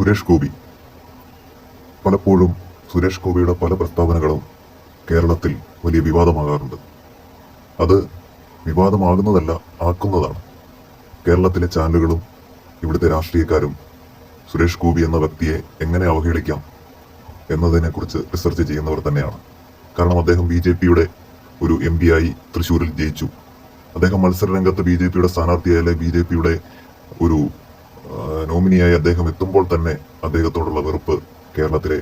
സുരേഷ് ഗോപി. പലപ്പോഴും സുരേഷ് ഗോപിയുടെ പല പ്രസ്താവനകളും കേരളത്തിൽ വലിയ വിവാദമാകാറുണ്ട്. അത് വിവാദമാകുന്നതല്ല ആക്കുന്നതാണ്. കേരളത്തിലെ ചാനലുകളും ഇവിടുത്തെ രാഷ്ട്രീയക്കാരും സുരേഷ് ഗോപി എന്ന വ്യക്തിയെ എങ്ങനെ അവഹേളിക്കാം എന്നതിനെക്കുറിച്ച് റിസർച്ച് ചെയ്യുന്നവർ തന്നെയാണ്. കാരണം അദ്ദേഹം ബി ജെ പിയുടെ ഒരു എം പി ആയി തൃശ്ശൂരിൽ ജയിച്ചു. അദ്ദേഹം മത്സര രംഗത്ത് ബി ജെ പിയുടെ സ്ഥാനാർത്ഥിയായാലെ ബി ജെ പിയുടെ ഒരു നോമിനിയായി അദ്ദേഹം എത്തുമ്പോൾ തന്നെ അദ്ദേഹത്തോടുള്ള വെറുപ്പ് കേരളത്തിലെ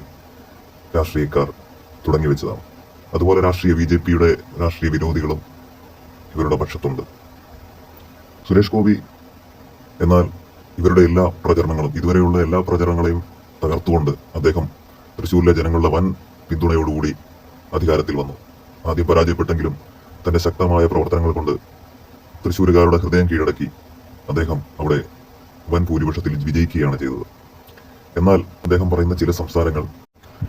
രാഷ്ട്രീയക്കാർ തുടങ്ങി വെച്ചതാണ്. അതുപോലെ രാഷ്ട്രീയ ബി ജെ പിയുടെ രാഷ്ട്രീയ വിരോധികളും ഇവരുടെ പക്ഷത്തുണ്ട്. സുരേഷ് ഗോപി എന്നാൽ ഇവരുടെ എല്ലാ പ്രചരണങ്ങളും ഇതുവരെയുള്ള എല്ലാ പ്രചരണങ്ങളെയും തകർത്തുകൊണ്ട് അദ്ദേഹം തൃശ്ശൂരിലെ ജനങ്ങളുടെ വൻ പിന്തുണയോടുകൂടി അധികാരത്തിൽ വന്നു. ആദ്യം പരാജയപ്പെട്ടെങ്കിലും തന്റെ ശക്തമായ പ്രവർത്തനങ്ങൾ കൊണ്ട് തൃശ്ശൂരുകാരുടെ ഹൃദയം കീഴടക്കി അദ്ദേഹം അവിടെ വൻ ഭൂരിപക്ഷത്തിൽ വിജയിക്കുകയാണ് ചെയ്തത്. എന്നാൽ അദ്ദേഹം പറയുന്ന ചില സംസാരങ്ങൾ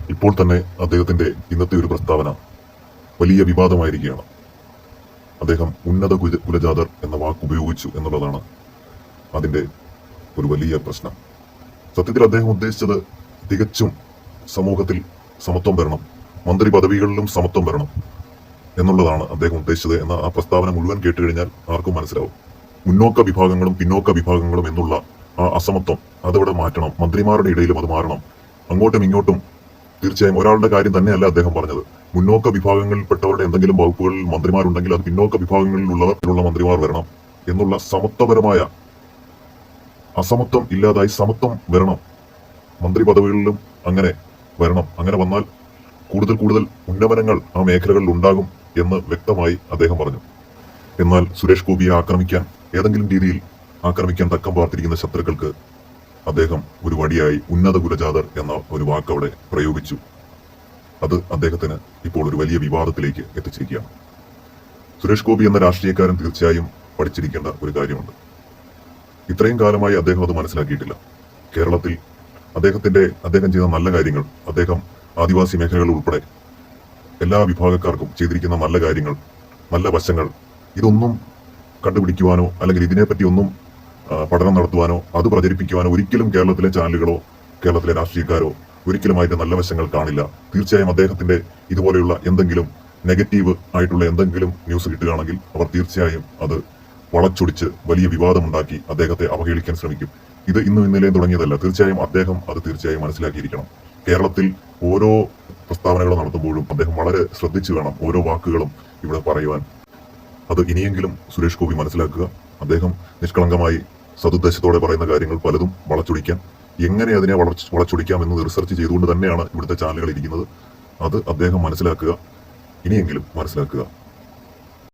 ഇപ്പോൾ തന്നെ അദ്ദേഹത്തിന്റെ ഇന്നത്തെ ഒരു പ്രസ്താവന വലിയ വിവാദമായിരിക്കുകയാണ്. അദ്ദേഹം ഉന്നത കുല- കുലജാതർ എന്ന വാക്ക് ഉപയോഗിച്ചു എന്നുള്ളതാണ് അതിന്റെ ഒരു വലിയ പ്രശ്നം. സത്യത്തിൽ അദ്ദേഹം ഉദ്ദേശിച്ചത് തികച്ചും സമൂഹത്തിൽ സമത്വം വരണം മന്ത്രി പദവികളിലും സമത്വം വരണം എന്നുള്ളതാണ് അദ്ദേഹം ഉദ്ദേശിച്ചത് എന്ന ആ പ്രസ്താവന മുഴുവൻ കേട്ടുകഴിഞ്ഞാൽ ആർക്കും മനസ്സിലാവും. മുന്നോക്ക വിഭാഗങ്ങളും പിന്നോക്ക വിഭാഗങ്ങളും എന്നുള്ള ആ അസമത്വം അതവിടെ മാറ്റണം. മന്ത്രിമാരുടെ ഇടയിലും അത് മാറണം. അങ്ങോട്ടും ഇങ്ങോട്ടും തീർച്ചയായും ഒരാളുടെ കാര്യം തന്നെയല്ല അദ്ദേഹം പറഞ്ഞത്. മുന്നോക്ക വിഭാഗങ്ങളിൽപ്പെട്ടവരുടെ എന്തെങ്കിലും വകുപ്പുകളിൽ മന്ത്രിമാരുണ്ടെങ്കിൽ അത് പിന്നോക്ക വിഭാഗങ്ങളിലുള്ളവരിലുള്ള മന്ത്രിമാർ വരണം എന്നുള്ള സമത്വപരമായ അസമത്വം ഇല്ലാതായി സമത്വം വരണം. മന്ത്രി പദവികളിലും അങ്ങനെ വരണം. അങ്ങനെ വന്നാൽ കൂടുതൽ കൂടുതൽ ഉന്നമനങ്ങൾ ആ മേഖലകളിൽ ഉണ്ടാകും എന്ന് വ്യക്തമായി അദ്ദേഹം പറഞ്ഞു. എന്നാൽ സുരേഷ് ഗോപിയെ ആക്രമിക്കാൻ ഏതെങ്കിലും രീതിയിൽ ആക്രമിക്കാൻ തക്കം പാർത്തിരിക്കുന്ന ശത്രുക്കൾക്ക് അദ്ദേഹം ഒരു വടിയായി ഉന്നത കുലജാതർ എന്ന ഒരു വാക്ക് അവിടെ പ്രയോഗിച്ചു. അത് അദ്ദേഹത്തിന് ഇപ്പോൾ ഒരു വലിയ വിവാദത്തിലേക്ക് എത്തിച്ചിരിക്കുകയാണ്. സുരേഷ് ഗോപി എന്ന രാഷ്ട്രീയക്കാരൻ തീർച്ചയായും പഠിച്ചിരിക്കേണ്ട ഒരു കാര്യമുണ്ട്. ഇത്രയും കാലമായി അദ്ദേഹം അത് മനസ്സിലാക്കിയിട്ടില്ല. കേരളത്തിൽ അദ്ദേഹത്തിന്റെ അദ്ദേഹം ചെയ്ത നല്ല കാര്യങ്ങൾ അദ്ദേഹം ആദിവാസി മേഖലകൾ ഉൾപ്പെടെ എല്ലാ വിഭാഗക്കാർക്കും ചെയ്തിരിക്കുന്ന നല്ല കാര്യങ്ങൾ നല്ല വശങ്ങൾ ഇതൊന്നും കണ്ടുപിടിക്കുവാനോ അല്ലെങ്കിൽ ഇതിനെപ്പറ്റി ഒന്നും പഠനം നടത്തുവാനോ അത് പ്രചരിപ്പിക്കുവാനോ ഒരിക്കലും കേരളത്തിലെ ചാനലുകളോ കേരളത്തിലെ രാഷ്ട്രീയക്കാരോ ഒരിക്കലും അതിന്റെ നല്ല വശങ്ങൾ കാണില്ല. തീർച്ചയായും അദ്ദേഹത്തിന്റെ ഇതുപോലെയുള്ള എന്തെങ്കിലും നെഗറ്റീവ് ആയിട്ടുള്ള എന്തെങ്കിലും ന്യൂസ് കിട്ടുകയാണെങ്കിൽ അവർ തീർച്ചയായും അത് വളച്ചൊടിച്ച് വലിയ വിവാദമുണ്ടാക്കി അദ്ദേഹത്തെ അവഹേളിക്കാൻ ശ്രമിക്കും. ഇത് ഇന്നും ഇന്നലെയും തുടങ്ങിയതല്ല. തീർച്ചയായും അദ്ദേഹം അത് തീർച്ചയായും മനസ്സിലാക്കിയിരിക്കണം. കേരളത്തിൽ ഓരോ പ്രസ്താവനകൾ നടത്തുമ്പോഴും അദ്ദേഹം വളരെ ശ്രദ്ധിച്ചു വേണം ഓരോ വാക്കുകളും ഇവിടെ പറയുവാൻ. അത് ഇനിയെങ്കിലും സുരേഷ് ഗോപി മനസ്സിലാക്കുക. അദ്ദേഹം നിഷ്കളങ്കമായി സതുദ്ദേശത്തോടെ പറയുന്ന കാര്യങ്ങൾ പലതും വളച്ചൊടിക്കാൻ എങ്ങനെ അതിനെ വളച്ച് വളച്ചൊടിക്കാം എന്ന് റിസർച്ച് ചെയ്തുകൊണ്ട് തന്നെയാണ് ഇവിടുത്തെ ചാനലുകൾ ഇരിക്കുന്നത്. അത് അദ്ദേഹം മനസ്സിലാക്കുക. ഇനിയെങ്കിലും മനസ്സിലാക്കുക.